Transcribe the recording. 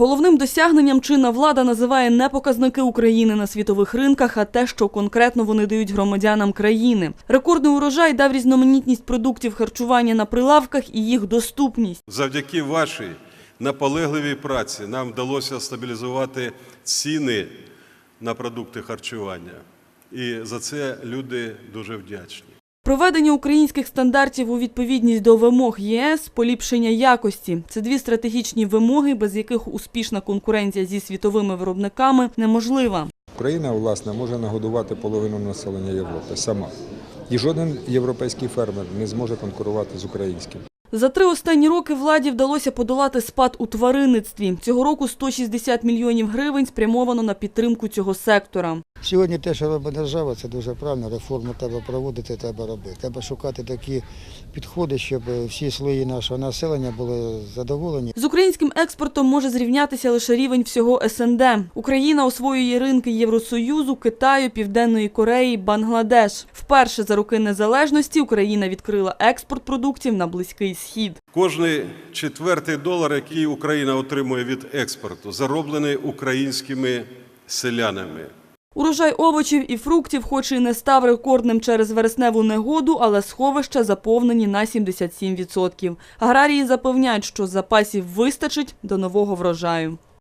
Головним досягненням чинна влада називає не показники України на світових ринках, а те, що конкретно вони дають громадянам країни. Рекордний урожай дав різноманітність продуктів харчування на прилавках і їх доступність. Завдяки вашій наполегливій праці нам вдалося стабілізувати ціни на продукти харчування. І за це люди дуже вдячні. Проведення українських стандартів у відповідність до вимог ЄС, поліпшення якості це дві стратегічні вимоги, без яких успішна конкуренція зі світовими виробниками неможлива. Україна, власне, може нагодувати половину населення Європи сама. І жоден європейський фермер не зможе конкурувати з українським. За три останні роки владі вдалося подолати спад у тваринництві. Цього року 160 мільйонів гривень спрямовано на підтримку цього сектора. Сьогодні те, що робить держава, це дуже правильно. Реформу треба проводити, треба робити. Треба шукати такі підходи, щоб всі слої нашого населення були задоволені. З українським експортом може зрівнятися лише рівень всього СНД. Україна освоює ринки Євросоюзу, Китаю, Південної Кореї, Бангладеш. Вперше за роки незалежності Україна відкрила експорт продуктів на близький схід. Кожний четвертий долар, який Україна отримує від експорту, зароблений українськими селянами. Урожай овочів і фруктів, хоч і не став рекордним через вересневу негоду, але сховища заповнені на 77%. Аграрії запевняють, що запасів вистачить до нового врожаю.